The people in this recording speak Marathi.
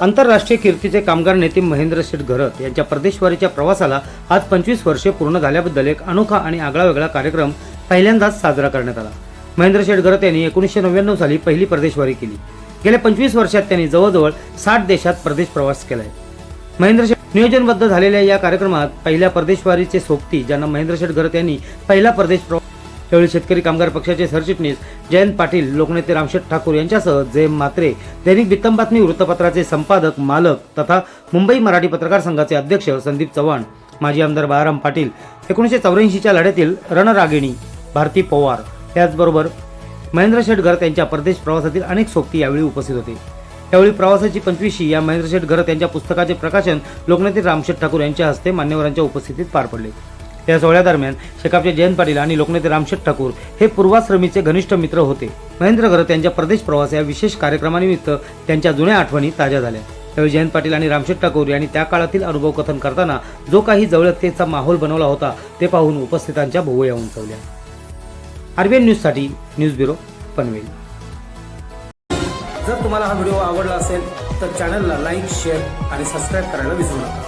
आंतरराष्ट्रीय कीर्तीचे कामगार नेते महेंद्र शेठ घरत यांच्या परदेशवारीच्या प्रवासाला आज पंचवीस वर्षे पूर्ण झाल्याबद्दल एक अनोखा आणि आगळावेगळा कार्यक्रम पहिल्यांदाच साजरा करण्यात आला. महेंद्र शेठ घरत यांनी एकोणीसशे नव्याण्णव साली पहिली परदेशवारी केली. गेल्या पंचवीस वर्षात त्यांनी जवळजवळ साठ देशात प्रदेश प्रवास केलाय. महेंद्र शेठ नियोजनबद्ध झालेल्या या कार्यक्रमात पहिल्या परदेशवारीचे सोबती ज्यांना महेंद्र शेठ घरत यांनी पहिला परदेश प्रवास यावेळी शेतकरी कामगार पक्षाचे सरचिटणीस जयंत पाटील लोकनेते रामशेठ ठाकूर यांच्यासह जयम मात्रे दैनिक बित्तम बातमी वृत्तपत्राचे संपादक मालक तथा मुंबई मराठी पत्रकार संघाचे अध्यक्ष संदीप चव्हाण माजी आमदार बाळाराम पाटील एकोणीसशे चौऱ्याऐंशीच्या लढ्यातील रणरागिणी भारती पवार याचबरोबर महेंद्र शेठ यांच्या परदेश प्रवासातील अनेक सोबती यावेळी उपस्थित होते. यावेळी प्रवासाची पंचवीशी या महेंद्र शेठ घरत यांच्या पुस्तकाचे प्रकाशन लोकनेते रामशेठ ठाकूर यांच्या हस्ते मान्यवरांच्या उपस्थितीत पार पडले. या सोहळ्यादरम्यान शेकापचे जयंत पाटील आणि लोकनेते रामशेठ ठाकूर हे पूर्वाश्रमीचे घनिष्ठ मित्र होते. महेंद्र घरत यांच्या प्रवास या विशेष कार्यक्रमानिमित्त त्यांच्या जुन्या आठवणी ताज्या झाल्या. त्यावेळी जयंत पाटील आणि रामशेठ ठाकूर यांनी त्या काळातील अनुभव कथन करताना जो काही जवळतेचा माहोल बनवला होता ते पाहून उपस्थितांच्या भोवया उंचवल्या. आरबीएन न्यूजसाठी न्यूज ब्युरो पनवेल. जर तुम्हाला हा व्हिडिओ आवडला असेल तर चॅनलला लाईक शेअर आणि सबस्क्राईब करायला विसरू नका.